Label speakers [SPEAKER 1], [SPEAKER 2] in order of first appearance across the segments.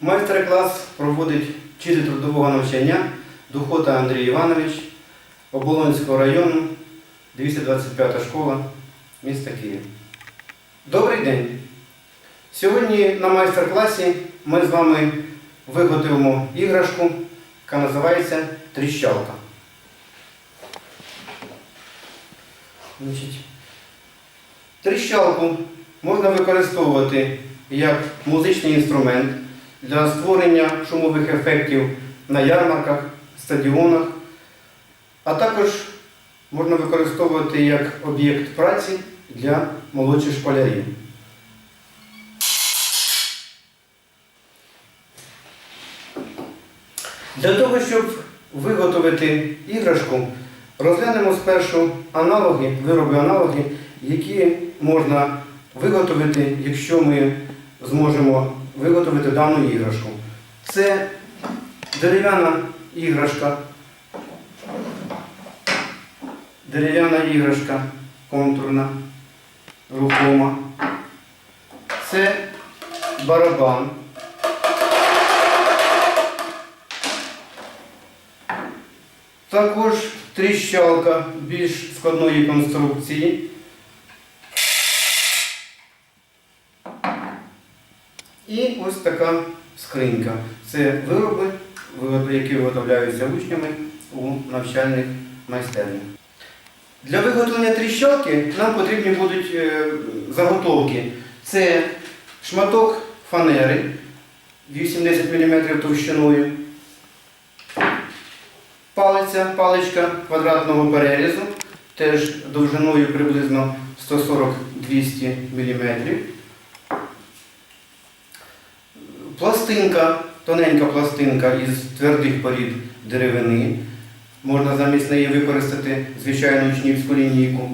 [SPEAKER 1] Майстер-клас проводить вчитель трудового навчання Духота Андрій Іванович Оболонського району, 225 школа міста Київ. Добрий день! Сьогодні на майстер-класі ми з вами виготовимо іграшку, яка називається тріщалка. Тріщалку можна використовувати як музичний інструмент для створення шумових ефектів на ярмарках, стадіонах, а також можна використовувати як об'єкт праці для молодших школярів. Для того, щоб виготовити іграшку, розглянемо спершу аналоги, вироби аналоги, які можна виготовити, якщо ми зможемо виготовити дану іграшку. Це дерев'яна іграшка, дерев'яна іграшка контурна, рухома. Це барабан. Також тріщалка більш складної конструкції. І ось така скринька. Це вироби, вироби, які виготовляються учнями у навчальних майстернях. Для виготовлення тріщалки нам потрібні будуть е, заготовки. Це шматок фанери 80 мм товщиною, палиця, паличка квадратного перерізу, теж довжиною приблизно 140-200 мм. Пластинка, тоненька пластинка із твердих порід деревини. Можна замість неї використати звичайну учнівську лінійку.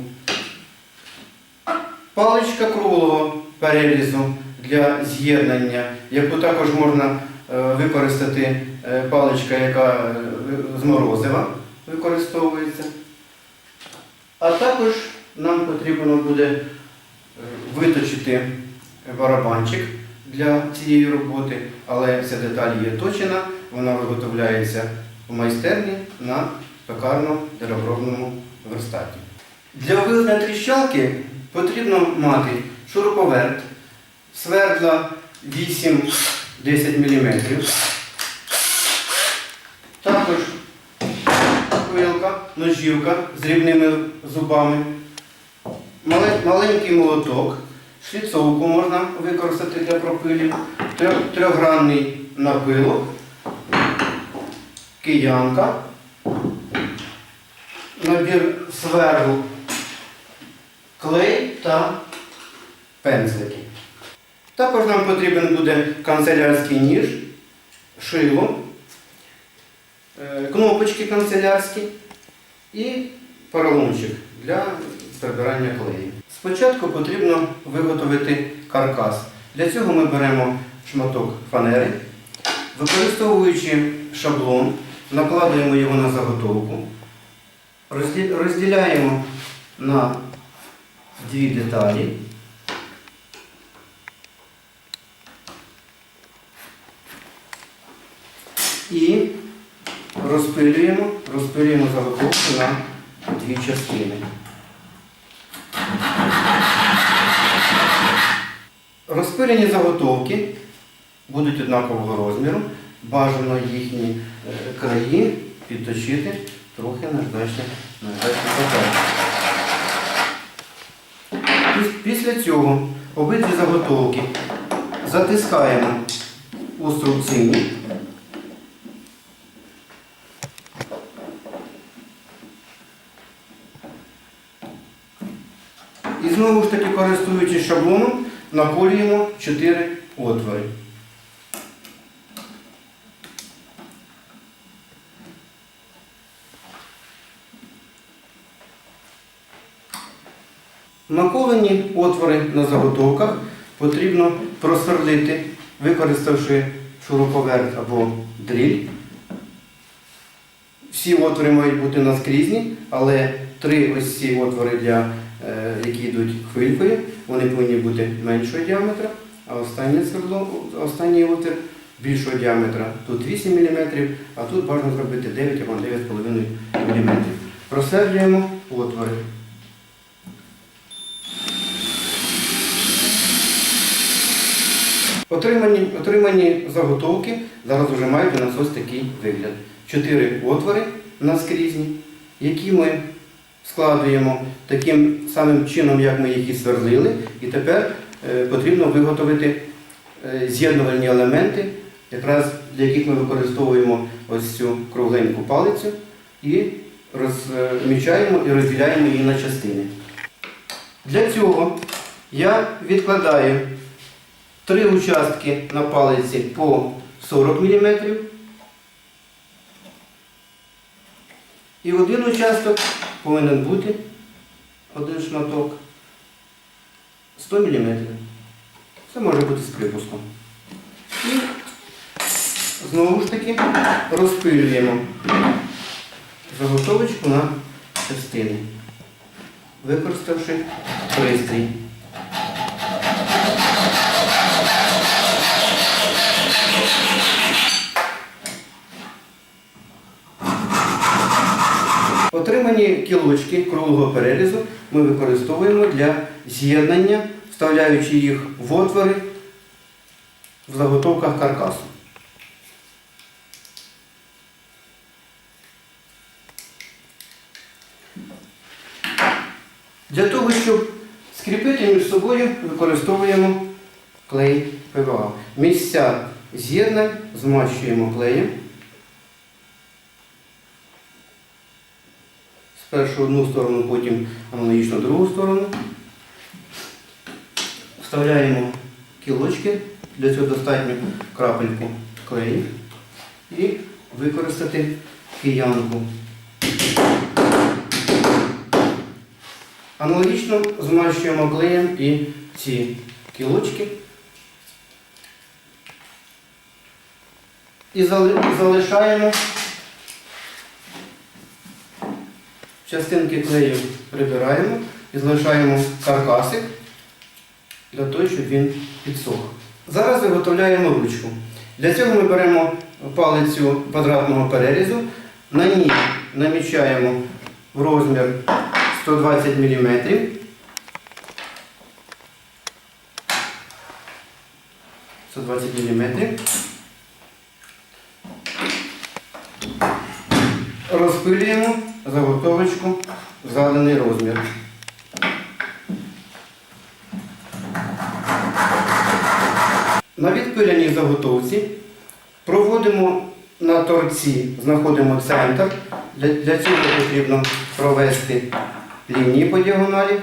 [SPEAKER 1] Паличка круглого перерізу для з'єднання, яку також можна е, використати е, паличка, яка е, з морозива використовується. А також нам потрібно буде виточити барабанчик для цієї роботи, але вся деталь є точена, вона виготовляється в майстерні на пекарно-деробробному верстаті. Для виготовлення тріщалки потрібно мати шуруповерт, свердла 8-10 мм, також пилка, ножівка з рівними зубами, маленький молоток, шліцовку можна використати для пропилів, трьох- трьохгранний напилок, киянка, набір сверл, клей та пензлики. Також нам потрібен буде канцелярський ніж, шило, е, кнопочки канцелярські і поролончик для прибирання клею. Спочатку потрібно виготовити каркас. Для цього ми беремо шматок фанери, використовуючи шаблон, накладаємо його на заготовку, розділяємо на дві деталі. І розпилюємо, розпилюємо заготовку на дві частини. Розпилені заготовки будуть однакового розміру. Бажано їхні е, краї підточити трохи наждачним папером. Після цього обидві заготовки затискаємо у струбцині. І знову ж таки, користуючись шаблоном, наколюємо 4 отвори. Наколені отвори на заготовках потрібно просверлити, використавши шуруповерт або дріль. Всі отвори мають бути наскрізні, але три ось ці отвори, для, е, які йдуть хвилькою, вони повинні бути меншого діаметра, а останнє сверло, останній отвір більшого діаметра. Тут 8 мм, а тут бажано зробити 9 або 9,5 мм. Просверлюємо отвори. Отримані, отримані заготовки зараз вже мають у нас ось такий вигляд. Чотири отвори наскрізні, які ми складуємо таким самим чином, як ми їх і сверлили. І тепер е, потрібно виготовити е, з'єднувальні елементи, якраз для яких ми використовуємо ось цю кругленьку палицю і розмічаємо і розділяємо її на частини. Для цього я відкладаю три участки на палиці по 40 мм. І один участок повинен бути один шматок 100 мм. Це може бути з припуском. І знову ж таки розпилюємо заготовочку на частини, використавши пристрій. Отримані кілочки круглого перерізу ми використовуємо для з'єднання, вставляючи їх в отвори в заготовках каркасу. Для того, щоб скріпити між собою, використовуємо клей ПВА. Місця з'єднань змащуємо клеєм. Спершу одну сторону, потім аналогічно другу сторону. Вставляємо кілочки, для цього достатньо крапельку клею і використати киянку. Аналогічно змащуємо клеєм і ці кілочки. І залишаємо частинки клею прибираємо і залишаємо каркасик для того, щоб він підсох. Зараз виготовляємо ручку. Для цього ми беремо палицю квадратного перерізу, на ній намічаємо в розмір 120 мм. – 120 мм. Розпилюємо заготовочку в заданий розмір. На відпиляній заготовці проводимо на торці, знаходимо центр. Для, цього потрібно провести лінії по діагоналі.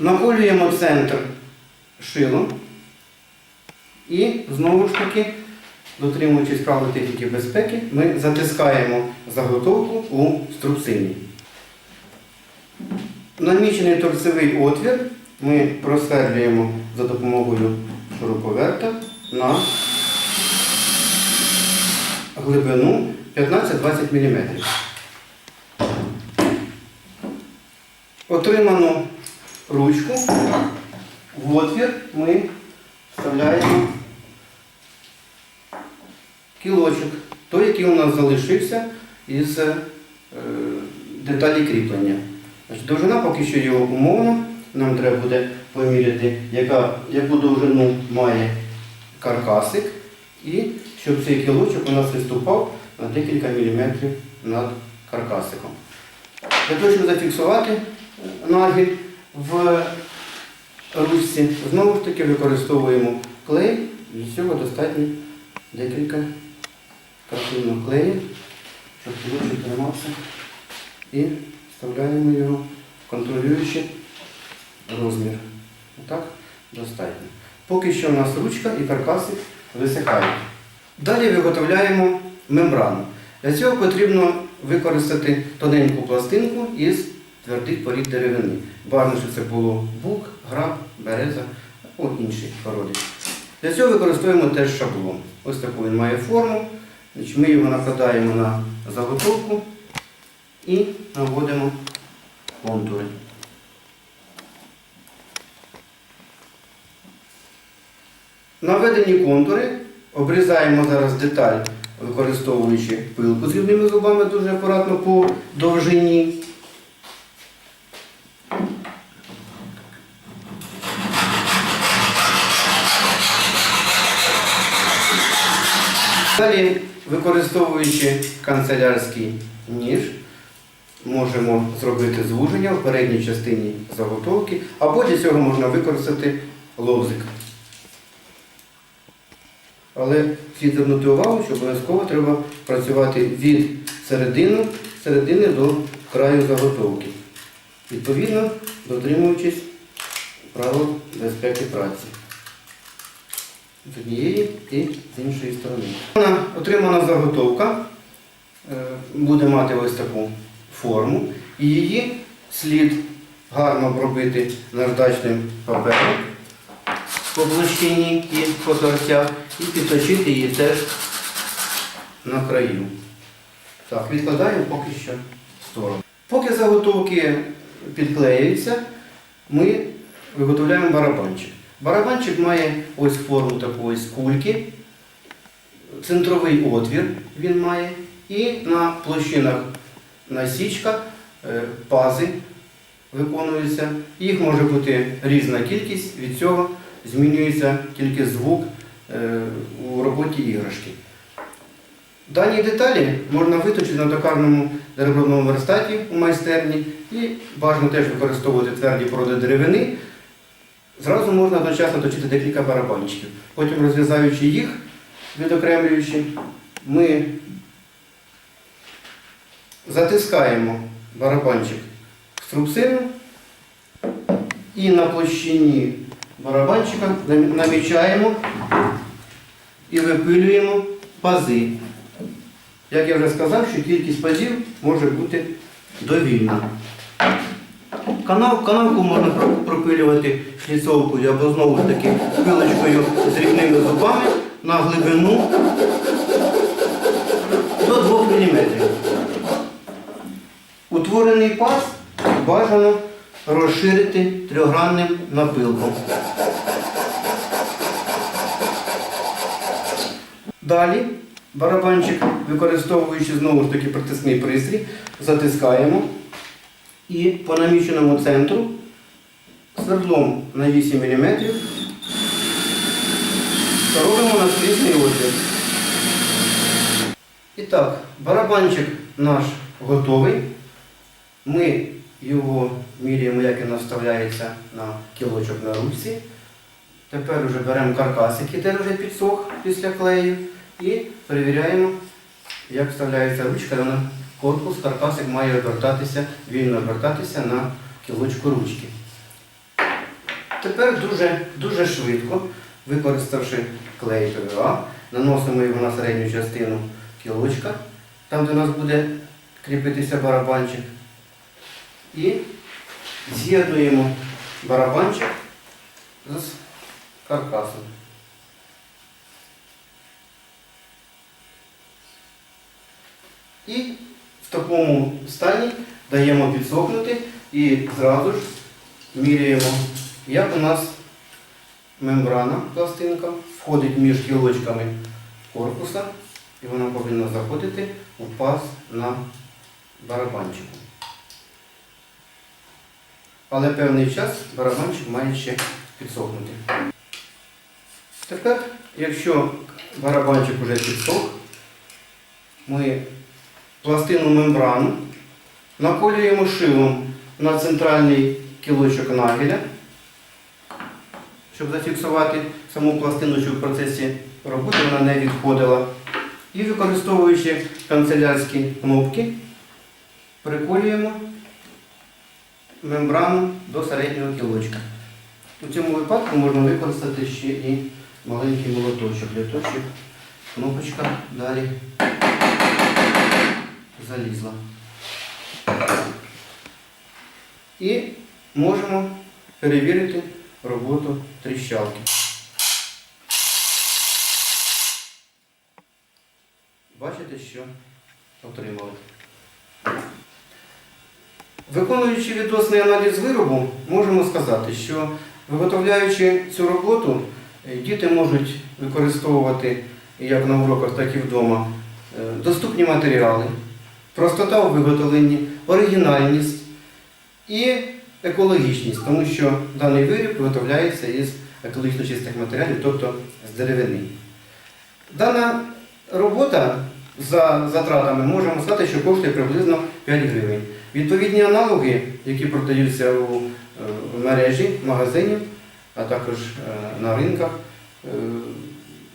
[SPEAKER 1] Наколюємо центр шилом і знову ж таки, дотримуючись правил техніки безпеки, ми затискаємо заготовку у струбцині. Намічений торцевий отвір ми просверлюємо за допомогою шуруповерта на глибину 15-20 мм. Отриману ручку в отвір ми вставляємо кілочок, той, який у нас залишився із е, деталі кріплення. Довжина поки що його умовна. Нам треба буде поміряти, яка, яку довжину має каркасик, і щоб цей кілочок у нас виступав на декілька міліметрів над каркасиком. Для того, щоб зафіксувати е, нагіль в ручці, знову ж таки використовуємо клей. Для цього достатньо декілька картинок клею, щоб кілочок тримався. І вставляємо його, контролюючи розмір. Отак достатньо. Поки що у нас ручка і каркаси висихають. Далі виготовляємо мембрану. Для цього потрібно використати тоненьку пластинку із твердих порід деревини. Бажано, щоб це було бук, граб, береза або інші породи. Для цього використовуємо теж шаблон. Ось таку він має форму. Ми його накладаємо на заготовку і наводимо контури. Наведені контури обрізаємо зараз деталь, використовуючи пилку з рівними зубами дуже акуратно по довжині. Далі, використовуючи канцелярський ніж, можемо зробити звуження в передній частині заготовки, або для цього можна використати лобзик. Але слід звернути увагу, що обов'язково треба працювати від середини, середини до краю заготовки. Відповідно, дотримуючись правил безпеки праці. З однієї і з іншої сторони. Отримана заготовка е, буде мати ось таку форму, і її слід гарно обробити наждачним папером по площині і по торцях, і підточити її теж на краю. Так, відкладаємо поки що в сторону. Поки заготовки підклеюються, ми виготовляємо барабанчик. Барабанчик має ось форму такої ось кульки, центровий отвір він має, і на площинах насічка, е, пази виконуються. Їх може бути різна кількість, від цього змінюється тільки звук е, у роботі іграшки. Дані деталі можна виточити на токарному деревному верстаті у майстерні і бажано теж використовувати тверді породи деревини. Зразу можна одночасно точити декілька барабанчиків. Потім розв'язаючи їх, відокремлюючи, ми затискаємо барабанчик в струбцину і на площині барабанчика намічаємо і випилюємо пази. Як я вже сказав, що кількість пазів може бути довільна. Канав, канавку можна пропилювати шліцовкою або знову ж таки пилочкою з рівними зубами на глибину до 2 мм. Утворений паз бажано розширити трьохгранним напилком. Далі барабанчик, використовуючи знову ж таки притисний пристрій, затискаємо і по наміченому центру свердлом на 8 мм робимо наскрізний отвір. І так, барабанчик наш готовий. Ми його міряємо, як він наставляється на кілочок на ручці. Тепер вже беремо каркас, який теж вже підсох після клею, і перевіряємо, як вставляється ручка. Корпус, каркасик має обертатися, вільно обертатися на кілочку ручки. Тепер дуже, дуже швидко, використавши клей ПВА, наносимо його на середню частину кілочка, там де у нас буде кріпитися барабанчик. І з'єднуємо барабанчик з каркасом. І в такому стані даємо підсохнути і зразу ж міряємо, як у нас мембрана пластинка входить між кілочками корпуса, і вона повинна заходити у паз на барабанчику. Але певний час барабанчик має ще підсохнути. Тепер, якщо барабанчик вже підсох, ми пластину мембрану наколюємо шилом на центральний кілочок нагеля, щоб зафіксувати саму пластину, щоб в процесі роботи вона не відходила. І використовуючи канцелярські кнопки, приколюємо мембрану до середнього кілочка. У цьому випадку можна використати ще і маленький молоточок для того, щоб кнопочка далі залізла. І можемо перевірити роботу тріщалки. Бачите, що отримали. Виконуючи відносний аналіз виробу, можемо сказати, що виготовляючи цю роботу, е, діти можуть використовувати як на уроках, так і вдома е, доступні матеріали, простота у виготовленні, оригінальність і екологічність, тому що даний виріб виготовляється із екологічно чистих матеріалів, тобто з деревини. Дана робота за затратами можемо сказати, що коштує приблизно 5 гривень. Відповідні аналоги, які продаються у е, мережі магазинів, а також е, на ринках, е,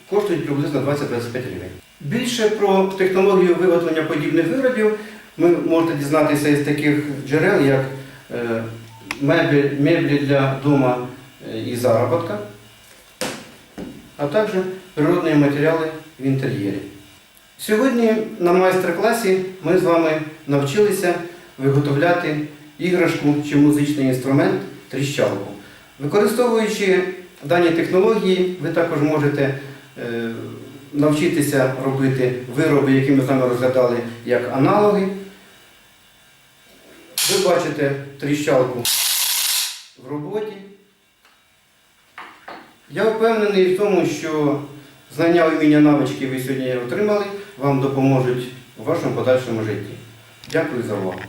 [SPEAKER 1] коштують приблизно 20-25 гривень. Більше про технологію виготовлення подібних виробів ви можете дізнатися із таких джерел, як е, меблі, меблі для дома е, і заробітка, а також природні матеріали в інтер'єрі. Сьогодні на майстер-класі ми з вами навчилися виготовляти іграшку чи музичний інструмент тріщалку. Використовуючи дані технології, ви також можете е, навчитися робити вироби, які ми з вами розглядали як аналоги. Ви бачите тріщалку в роботі. Я впевнений в тому, що знання, уміння навички ви сьогодні отримали, вам допоможуть у вашому подальшому житті. Дякую за увагу.